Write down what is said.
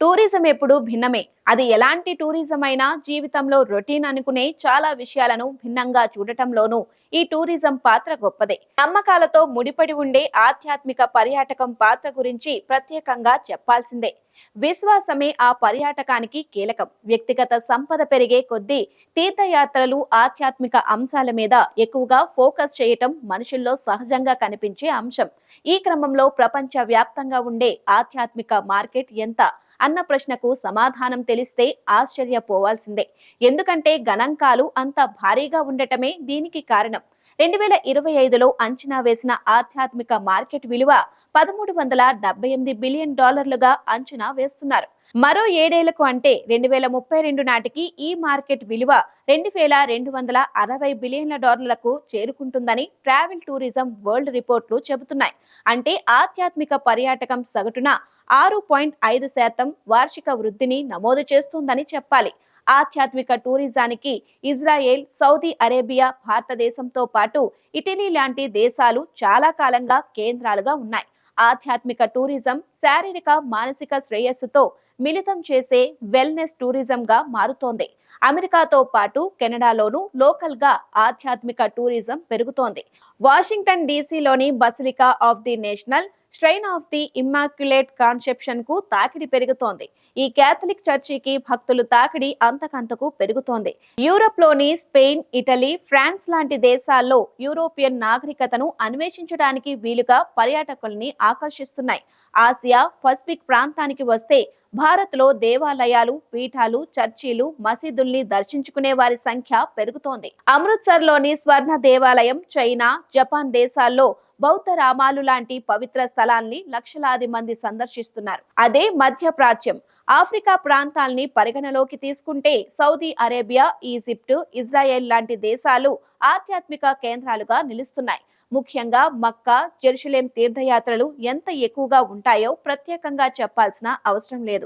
Tourism ఎప్పుడు భిన్నమే. అది ఎలాంటి టూరిజం అయినా జీవితంలో రొటీన్ అనుకునే చాలా విషయాలను భిన్నంగా చూడటంలోనూ ఈ టూరిజం పాత్ర గొప్పదే. నమ్మకాలతో ముడిపడి ఉండే ఆధ్యాత్మిక పర్యాటకం పాత్ర గురించి ప్రత్యేకంగా చెప్పాల్సిందే. విశ్వాసమే ఆ పర్యాటకానికి కీలకం. వ్యక్తిగత సంపద పెరిగే కొద్దీ తీర్థయాత్రలు ఆధ్యాత్మిక అంశాల మీద ఎక్కువగా ఫోకస్ చేయటం మనుషుల్లో సహజంగా కనిపించే అంశం. ఈ క్రమంలో ప్రపంచ వ్యాప్తంగా ఉండే ఆధ్యాత్మిక మార్కెట్ ఎంత అన్న ప్రశ్నకు సమాధానం తెలిస్తే ఆశ్చర్యపోవాల్సిందే. ఎందుకంటే గణాంకాలు అంత భారీగా ఉండటమే దీనికి కారణం. రెండు వేల ఇరవై ఐదులో అంచనా వేసిన ఆధ్యాత్మిక మార్కెట్ విలువ పదమూడు వందల డెబ్బై ఎనిమిది బిలియన్ డాలర్లుగా అంచనా వేస్తున్నారు. మరో ఏడేళ్ళకు అంటే రెండు వేల ముప్పై రెండు నాటికి ఈ మార్కెట్ విలువ రెండు వేల రెండు వందల అరవై బిలియన్ల డాలర్లకు చేరుకుంటుందని ట్రావెల్ టూరిజం వరల్డ్ రిపోర్ట్లు చెబుతున్నాయి. అంటే ఆధ్యాత్మిక పర్యాటకం సగటున ఆరు పాయింట్ ఐదు శాతం వార్షిక వృద్ధిని నమోదు చేస్తుందని చెప్పాలి. ఆధ్యాత్మిక టూరిజానికి ఇజ్రాయెల్ సౌదీ అరేబియా భారతదేశంతో పాటు ఇటలీ లాంటి దేశాలు చాలా కాలంగా కేంద్రాలుగా ఉన్నాయి. ఆధ్యాత్మిక టూరిజం శారీరక మానసిక శ్రేయస్సుతో మిళితం చేసే వెల్నెస్ టూరిజంగా మారుతోంది. అమెరికాతో పాటు కెనడాలోనూ లోకల్గా ఆధ్యాత్మిక టూరిజం పెరుగుతోంది. Washington డీసీలోని Basilica of the National Shrine of the Immaculate కాన్సెప్షన్కు తాకిడి పెరుగుతోంది. ఈ క్యాథలిక్ చర్చికి భక్తులు తాకిడి అంతకంతకు పెరుగుతోంది. యూరోప్లోని స్పెయిన్ ఇటలీ ఫ్రాన్స్ లాంటి దేశాల్లో యూరోపియన్ నాగరికతను అన్వేషించడానికి వీలుగా పర్యాటకుల్ని ఆకర్షిస్తున్నాయి. ఆసియా పసిఫిక్ ప్రాంతానికి వస్తే భారత్లో దేవాలయాలు పీఠాలు చర్చిలు మసీదుల్ని దర్శించుకునే వారి సంఖ్య పెరుగుతోంది. అమృత్సర్లోని స్వర్ణ దేవాలయం చైనా జపాన్ దేశాల్లో బౌద్ధ రామాలు లాంటి పవిత్ర స్థలాల్ని లక్షలాది మంది సందర్శిస్తున్నారు. అదే మధ్య ప్రాచ్యం ఆఫ్రికా ప్రాంతాల్ని పరిగణలోకి తీసుకుంటే సౌదీ అరేబియా ఈజిప్ట్ ఇజ్రాయెల్ లాంటి దేశాలు ఆధ్యాత్మిక కేంద్రాలుగా నిలుస్తున్నాయి. ముఖ్యంగా మక్కా జెరూసలేం తీర్థయాత్రలు ఎంత ఎక్కువగా ఉంటాయో ప్రత్యేకంగా చెప్పాల్సిన అవసరం లేదు.